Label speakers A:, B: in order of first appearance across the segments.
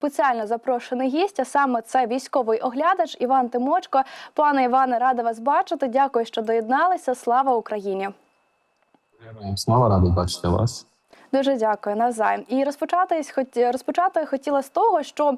A: Спеціально запрошений гість, а саме це військовий оглядач Іван Тимочко. Пане Іване, рада вас бачити. Дякую, що доєдналися. Слава Україні!
B: Слава радий бачити вас.
A: Дуже дякую навзаєм. І розпочатись, розпочати хотіла з того, що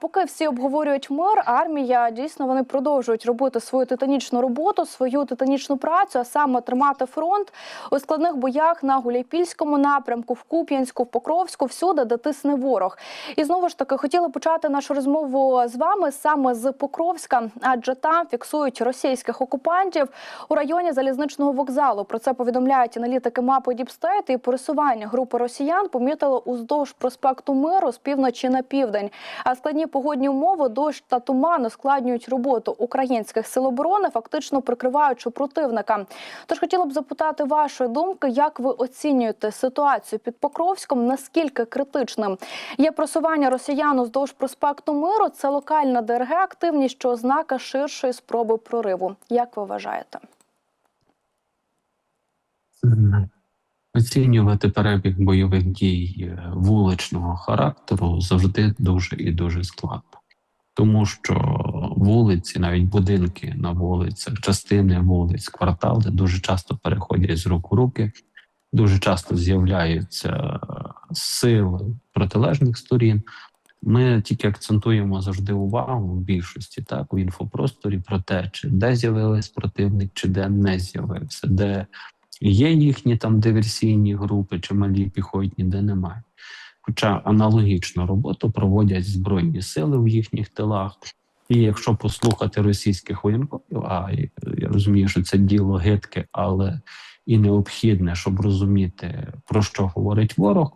A: поки всі обговорюють мир, армія дійсно вони продовжують робити свою титанічну роботу, свою титанічну працю, а саме тримати фронт у складних боях на Гуляйпільському напрямку, в Куп'янську, в Покровську, всюди, де тисне ворог. І знову ж таки хотіла почати нашу розмову з вами саме з Покровська, адже там фіксують російських окупантів у районі залізничного вокзалу. Про це повідомляють аналітики мапи Діпстейт і пересування групи росіян помітили уздовж проспекту Миру з півночі на південь. А складні погодні умови, дощ та туман ускладнюють роботу українських сил оборони, фактично прикриваючи противника. Тож хотіла б запитати вашої думки, як ви оцінюєте ситуацію під Покровськом? Наскільки критичним є просування росіян уздовж проспекту Миру? Це локальна ДРГ активність, що ознака ширшої спроби прориву. Як ви вважаєте?
B: Оцінювати перебіг бойових дій е, вуличного характеру завжди дуже і дуже складно, тому що вулиці, навіть будинки на вулицях, частини вулиць, квартали дуже часто переходять з рук у руки, дуже часто з'являються е, сили протилежних сторін. Ми тільки акцентуємо завжди увагу в більшості так у інфопросторі про те, чи де з'явились противник, чи де не з'явився, де Є їхні там диверсійні групи чи малі піхотні, де немає. Хоча аналогічну роботу проводять Збройні сили в їхніх тилах. І якщо послухати російських воєнкомів, а я розумію, що це діло гидке, але і необхідне, щоб розуміти, про що говорить ворог,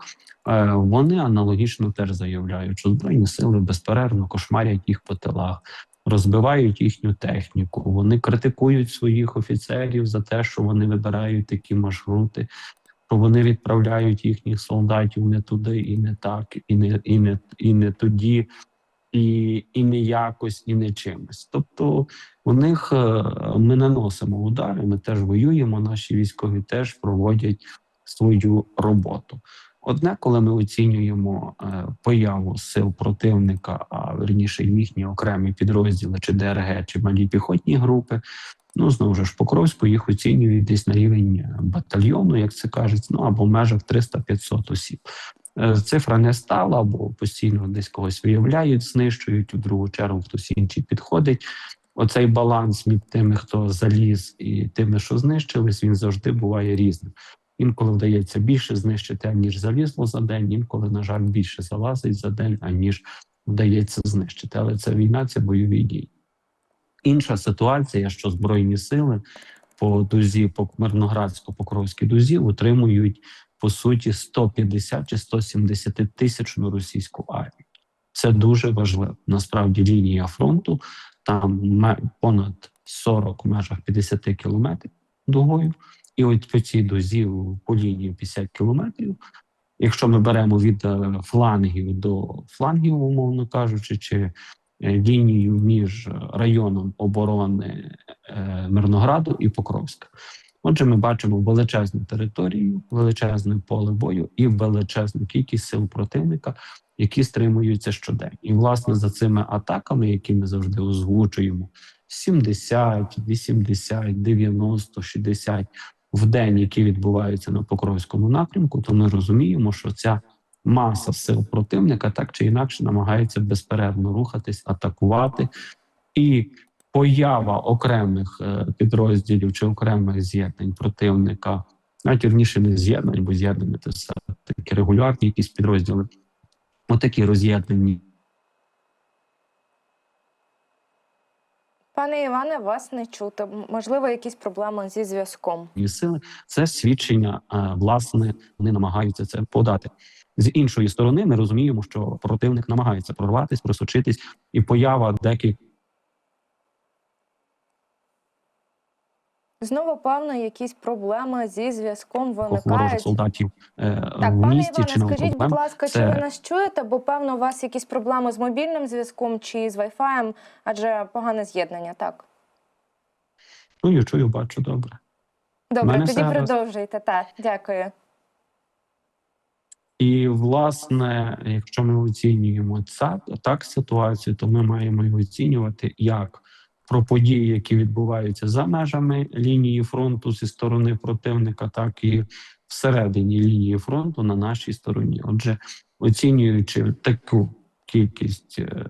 B: е, вони аналогічно теж заявляють, що Збройні сили безперервно кошмарять їх по тилах, розбивають їхню техніку. Вони критикують своїх офіцерів за те, що вони вибирають такі маршрути, що вони відправляють їхніх солдатів не туди і не так, і не і не, і не тоді, і і не якось, і не чимось. Тобто у них е, ми наносимо удари, ми теж воюємо. Наші військові теж проводять свою роботу. Одне, коли ми оцінюємо е, появу сил противника, а верніше їхні окремі підрозділи, чи ДРГ, чи малі піхотні групи, ну знову ж Покровську їх оцінюють десь на рівень батальйону, як це кажуть, ну або в межах 300-500 осіб. Е, цифра не стала, бо постійно десь когось виявляють, знищують у другу чергу, хтось інший підходить. Оцей баланс між тими, хто заліз, і тими, що знищились, він завжди буває різним. Інколи вдається більше знищити, аніж залізло за день. Інколи, на жаль, більше залазить за день, аніж вдається знищити. Але це війна, це бойові дії. Інша ситуація, що Збройні сили по дузі, по Мирноградсько-Покровській дузі утримують по суті 150 чи 170 тисячну російську армію. Це дуже важливо. Насправді лінія фронту там понад 40 в межах 50 кілометрів дугою. І от по цій дозі по лінії 50 кілометрів. Якщо ми беремо від е, флангів до флангів, умовно кажучи, чи е, лінію між районом оборони е, Мирнограду і Покровська. Отже, ми бачимо величезну територію, величезне поле бою і величезну кількість сил противника, які стримуються щодень. І, власне, за цими атаками, які ми завжди озвучуємо: 70, 80, 90, 60 в день, які відбуваються на Покровському напрямку, то ми розуміємо, що ця маса сил противника так чи інакше намагається безперервно рухатись, атакувати, і поява окремих е, підрозділів чи окремих з'єднань противника, навіть вірніше не з'єднань, бо з'єднання це такі регулярні якісь підрозділи. Отакі роз'єднані
A: Пане Іване, вас не чути. Можливо, якісь проблеми зі зв'язком.
B: сили це свідчення, е, власне, вони намагаються це подати. З іншої сторони, ми розуміємо, що противник намагається прорватися, просочитись, і поява декількох
A: Знову певно, якісь проблеми зі зв'язком виникають.
B: солдатів е,
A: Так,
B: в
A: пане
B: місті.
A: Іване,
B: чи
A: скажіть,
B: проблем?
A: будь ласка, чи ви нас чуєте? Бо певно, у вас якісь проблеми з мобільним зв'язком чи з Wi-Fi, адже погане з'єднання. Так
B: Чую, чую, бачу добре.
A: добре, тоді продовжуйте. Так, дякую.
B: І, власне, якщо ми оцінюємо ця так ситуацію, то ми маємо її оцінювати як про події, які відбуваються за межами лінії фронту зі сторони противника, так і всередині лінії фронту на нашій стороні. Отже, оцінюючи таку кількість, е,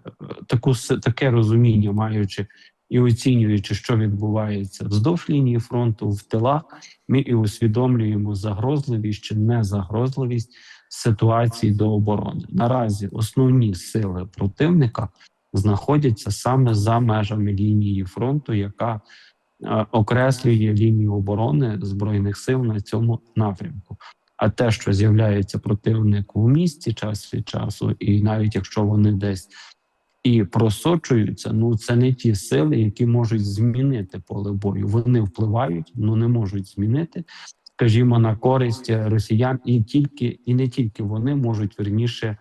B: таку таке розуміння, маючи і оцінюючи, що відбувається вздовж лінії фронту в тилах, ми і усвідомлюємо загрозливість чи незагрозливість ситуації до оборони. Наразі основні сили противника знаходяться саме за межами лінії фронту, яка е, окреслює лінію оборони збройних сил на цьому напрямку. А те, що з'являється противник у місті час від часу, і навіть якщо вони десь і просочуються, ну це не ті сили, які можуть змінити поле бою. Вони впливають, ну не можуть змінити, скажімо, на користь росіян, і тільки і не тільки вони можуть верніше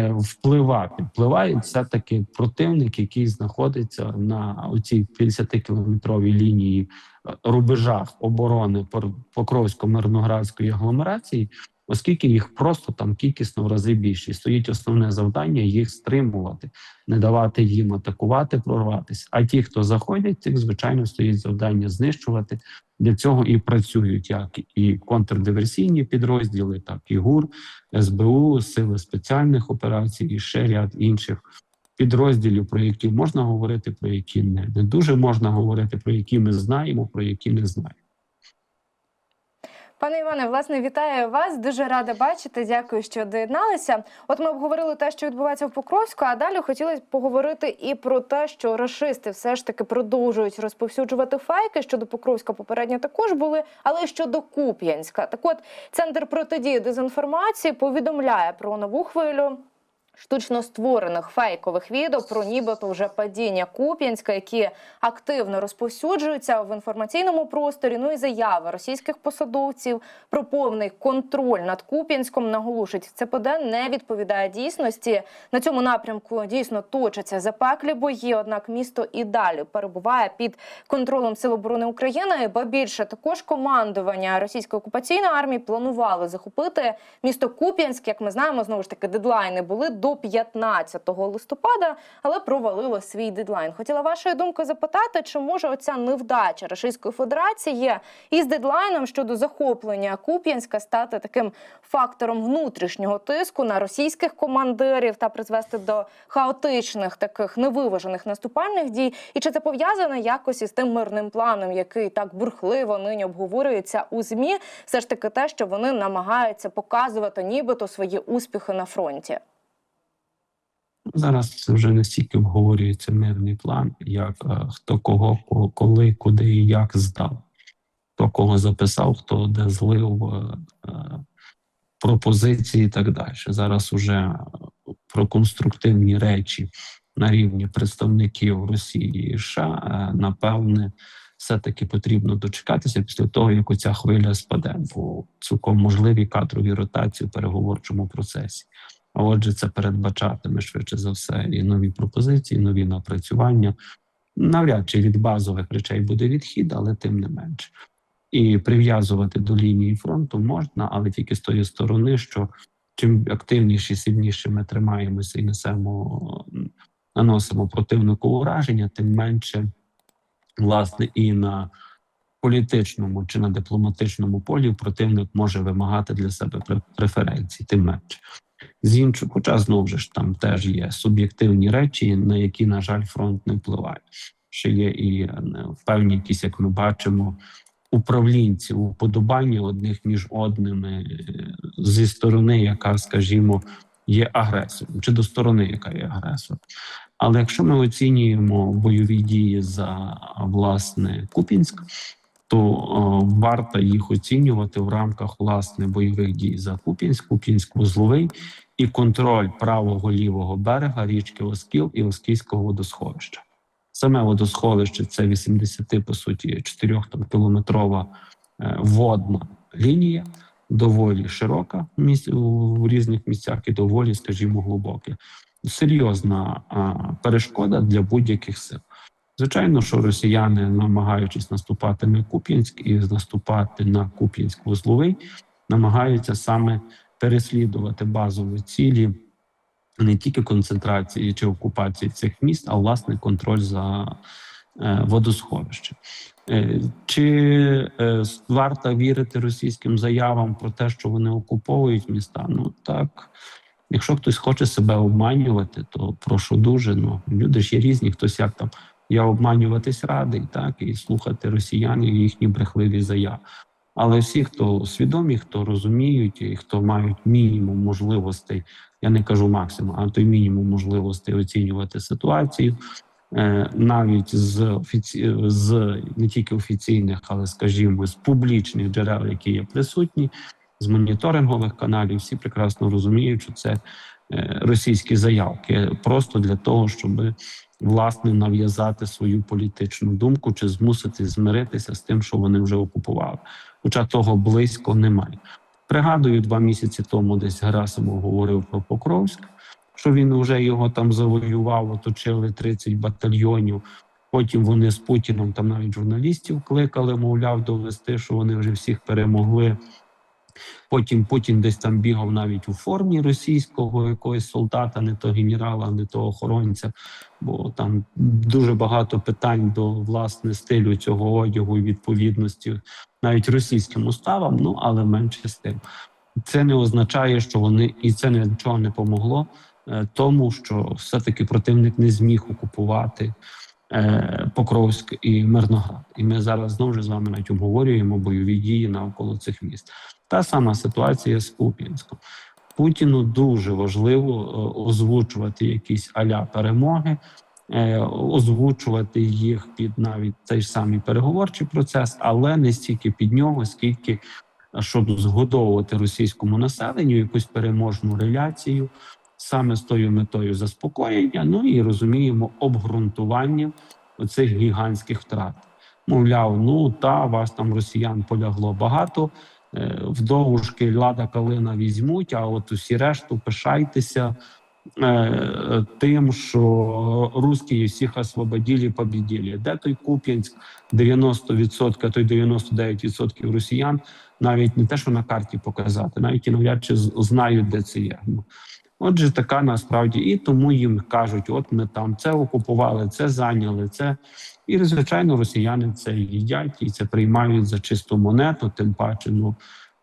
B: впливати. Впливає все таки противник, який знаходиться на оцій 50-кілометровій лінії е, рубежах оборони Покровсько-Мирноградської агломерації, оскільки їх просто там кількісно в рази більше. І стоїть основне завдання їх стримувати, не давати їм атакувати, прорватися. А ті, хто заходять, цих звичайно стоїть завдання знищувати. Для цього і працюють як і контрдиверсійні підрозділи, так і ГУР, СБУ, сили спеціальних операцій і ще ряд інших підрозділів, про які можна говорити, про які не, не дуже можна говорити, про які ми знаємо, про які не знаємо.
C: Пане Іване, власне, вітаю вас. Дуже рада бачити. Дякую, що доєдналися. От ми обговорили те, що відбувається в Покровську, а далі хотілося поговорити і про те, що рашисти все ж таки продовжують розповсюджувати файки Щодо Покровська попередньо також були, але щодо Куп'янська. Так от центр протидії дезінформації повідомляє про нову хвилю. Штучно створених фейкових відео про нібито вже падіння Куп'янська, які активно розповсюджуються в інформаційному просторі. Ну і заяви російських посадовців про повний контроль над Куп'янськом наголошують, ЦПД не відповідає дійсності. На цьому напрямку дійсно точаться запеклі бої. Однак місто і далі перебуває під контролем Сил оборони України. Ба більше також командування російської окупаційної армії планували захопити місто Куп'янськ. Як ми знаємо, знову ж таки дедлайни були до 15 листопада, але провалило свій дедлайн. Хотіла вашої думки запитати, чи може оця невдача Російської Федерації із дедлайном щодо захоплення Куп'янська стати таким фактором внутрішнього тиску на російських командирів та призвести до хаотичних таких невиважених наступальних дій? І чи це пов'язано якось із тим мирним планом, який так бурхливо нині обговорюється у змі? Все ж таки, те, що вони намагаються показувати, нібито свої успіхи на фронті.
B: Зараз вже не стільки обговорюється мирний план, як е, хто кого, коли, куди і як здав, хто кого записав, хто де злив е, е, пропозиції і так далі. Зараз уже про конструктивні речі на рівні представників Росії і США, напевне, все-таки потрібно дочекатися після того, як оця хвиля спаде, бо цілком можливі кадрові ротації в переговорчому процесі. А отже, це передбачатиме швидше за все і нові пропозиції, і нові напрацювання. Навряд чи від базових речей буде відхід, але тим не менше. І прив'язувати до лінії фронту можна, але тільки з тої сторони, що чим активніше, сильніше ми тримаємося і несемо, наносимо противнику ураження, тим менше, власне, і на політичному чи на дипломатичному полі противник може вимагати для себе преференцій, тим менше. З іншого, хоча знову ж там теж є суб'єктивні речі, на які, на жаль, фронт не впливає. Ще є і е, певні якісь, як ми бачимо, управлінці уподобання одних між одними е, зі сторони, яка, скажімо, є агресором, чи до сторони, яка є агресором. Але якщо ми оцінюємо бойові дії за власне Купінськ, то о, варто їх оцінювати в рамках власне бойових дій за Купінськ, Купінськ вузловий і контроль правого лівого берега річки Оскіл і Оскільського водосховища. Саме водосховище це 80, по суті, 4 там, кілометрова е, водна лінія, доволі широка в, різних місцях і доволі, скажімо, глибока. Серйозна перешкода для будь-яких сил. Звичайно, що росіяни, намагаючись наступати на Куп'янськ і наступати на Куп'янськ вузловий, намагаються саме переслідувати базові цілі не тільки концентрації чи окупації цих міст, а власне контроль за е, водосховище. Е, Чи е, варто вірити російським заявам про те, що вони окуповують міста? Ну так. Якщо хтось хоче себе обманювати, то прошу дуже. Ну люди ж є різні, хтось як там я обманюватись радий, так і слухати росіянів і їхні брехливі заяви. Але всі, хто свідомі, хто розуміють і хто мають мінімум можливостей, я не кажу максимум, а той мінімум можливостей оцінювати ситуацію, е, навіть з офіці... з не тільки офіційних, але скажімо, з публічних джерел, які є присутні, з моніторингових каналів, всі прекрасно розуміють, що це російські заявки, просто для того, щоб власне нав'язати свою політичну думку чи змусити змиритися з тим, що вони вже окупували. Хоча того близько немає. Пригадую, два місяці тому десь Герасимов говорив про Покровськ, що він вже його там завоював, оточили 30 батальйонів. Потім вони з Путіном там навіть журналістів кликали, мовляв, довести, що вони вже всіх перемогли. Потім Путін десь там бігав навіть у формі російського якогось солдата, не то генерала, не то охоронця, бо там дуже багато питань до власне стилю цього одягу і відповідності навіть російським уставам. Ну але менше з тим. Це не означає, що вони і це нічого не помогло, е, тому що все-таки противник не зміг окупувати е, Покровськ і Мирноград. І ми зараз знову ж з вами навіть обговорюємо бойові дії навколо цих міст. Та сама ситуація з Куп'янськом. Путіну дуже важливо е, озвучувати якісь аля перемоги, е, озвучувати їх під навіть цей самий переговорчий процес, але не стільки під нього, скільки е, щоб згодовувати російському населенню якусь переможну реляцію, саме з тою метою заспокоєння. Ну і розуміємо обґрунтування оцих гігантських втрат. Мовляв, ну та вас там росіян полягло багато. Вдовушки лада калина візьмуть, а от усі решту пишайтеся е, тим, що русські всіх освободили, побіділи. Де той Куп'янськ? 90%, а то й 99% росіян навіть не те, що на карті показати, навіть і навряд чи знають, де це є. Отже, така насправді, і тому їм кажуть: от ми там це окупували, це зайняли, це. І, звичайно, росіяни це їдять і це приймають за чисту монету, тим паче, ну.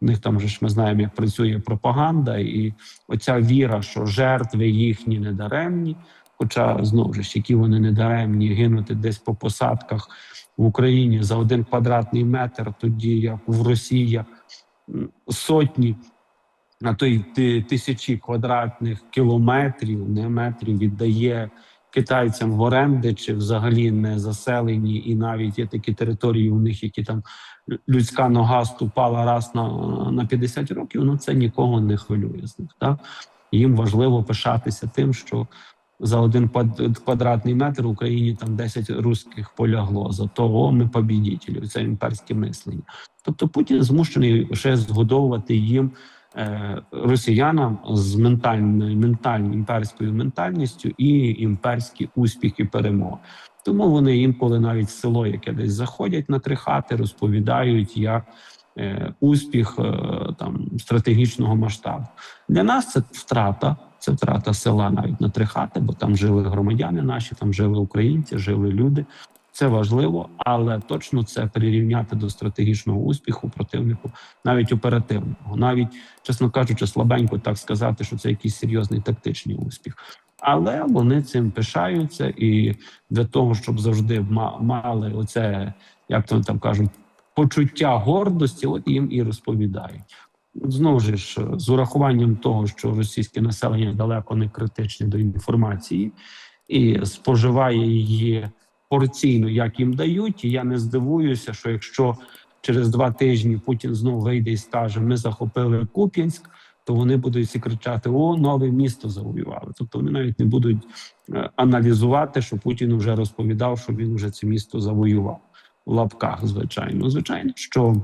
B: В них там же ж ми знаємо, як працює пропаганда, і оця віра, що жертви їхні недаремні. Хоча знову ж які вони недаремні гинути десь по посадках в Україні за один квадратний метр, тоді як в Росії сотні, а то й тисячі квадратних кілометрів, не метрів віддає китайцям в оренди, чи взагалі не заселені, і навіть є такі території у них, які там людська нога ступала раз на, на 50 років. Ну це нікого не хвилює з них. Так? Їм важливо пишатися тим, що за один квадратний метр в Україні там 10 русських полягло. Зато о, ми побідітелі. Це імперське мислення. Тобто Путін змушений ще згодовувати їм росіянам з ментальною ментальною імперською ментальністю і імперські успіхи перемоги. Тому вони інколи навіть в село, яке десь заходять на три хати, розповідають як е, успіх е, там стратегічного масштабу. Для нас це втрата. Це втрата села навіть на три хати, бо там жили громадяни наші, там жили українці, жили люди. Це важливо, але точно це прирівняти до стратегічного успіху противнику, навіть оперативного, навіть чесно кажучи, слабенько так сказати, що це якийсь серйозний тактичний успіх. Але вони цим пишаються, і для того, щоб завжди ма- мали оце, як то там кажуть, почуття гордості, от їм і розповідають. Знову ж з урахуванням того, що російське населення далеко не критичне до інформації і споживає її порційно, як їм дають. І я не здивуюся, що якщо через два тижні Путін знову вийде і скаже: Ми захопили Куп'янськ, то вони будуть кричати: О, нове місто завоювали. Тобто вони навіть не будуть е, аналізувати, що Путін вже розповідав, що він вже це місто завоював в лапках. Звичайно, звичайно, що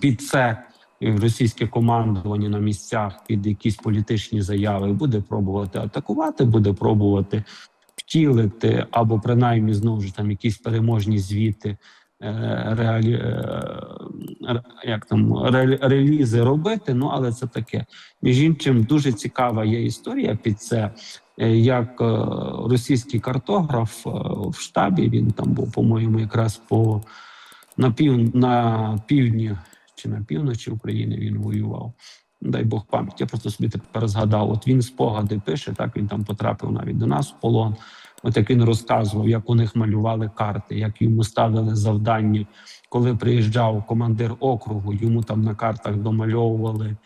B: під це е, російське командування на місцях під якісь політичні заяви буде пробувати атакувати, буде пробувати втілити або принаймні знову ж там якісь переможні звіти е, реалі, е, як там ре- релізи робити. Ну але це таке. Між іншим, дуже цікава є історія під це. е, Як російський картограф в штабі він там був, по-моєму, якраз по на пів на півдні чи на півночі України він воював. Дай Бог пам'ять. Я просто собі тепер згадав. От він спогади пише, так він там потрапив навіть до нас в полон. От як він розказував, як у них малювали карти, як йому ставили завдання, коли приїжджав командир округу, йому там на картах домальовували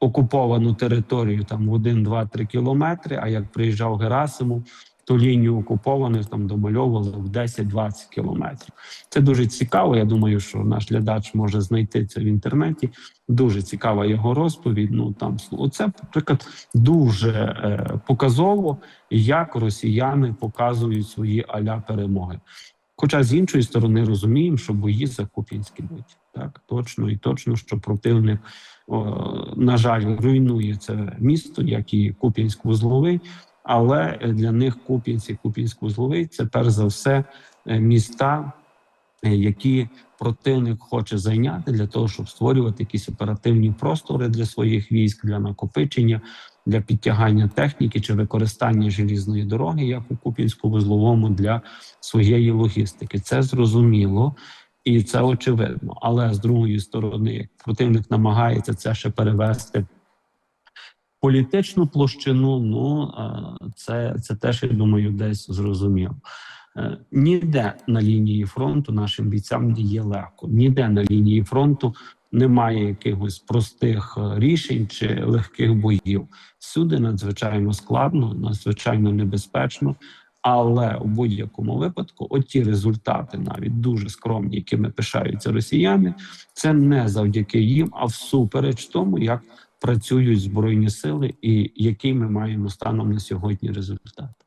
B: окуповану територію там в 1, 2, 3 кілометри. А як приїжджав Герасимов, то лінію окупованих там домальовували в 10-20 кілометрів. Це дуже цікаво. Я думаю, що наш глядач може знайти це в інтернеті. Дуже цікава його розповідь. Ну там оце, наприклад, дуже е, показово, як росіяни показують свої аля перемоги. Хоча з іншої сторони розуміємо, що бої за Куп'янські будуть. Так, точно і точно, що противник, о, на жаль, руйнує це місто, як і Куп'янськ-Вузловий, але для них Куп'янськ і Куп'янськ-Вузловий це перш за все е, міста, е, які противник хоче зайняти для того, щоб створювати якісь оперативні простори для своїх військ, для накопичення, для підтягання техніки чи використання желізної дороги, як у Куп'янську-Вузловому для своєї логістики. Це зрозуміло. І це очевидно, але з другої сторони, як противник намагається це ще перевести політичну площину. Ну е, це, це теж я думаю, десь зрозуміло. Е, Ніде на лінії фронту нашим бійцям є легко. Ніде на лінії фронту немає якихось простих е, рішень чи легких боїв. Всюди надзвичайно складно, надзвичайно небезпечно. Але у будь-якому випадку, оті результати, навіть дуже скромні, якими пишаються росіяни, це не завдяки їм, а всупереч тому, як працюють збройні сили, і який ми маємо станом на сьогодні результат.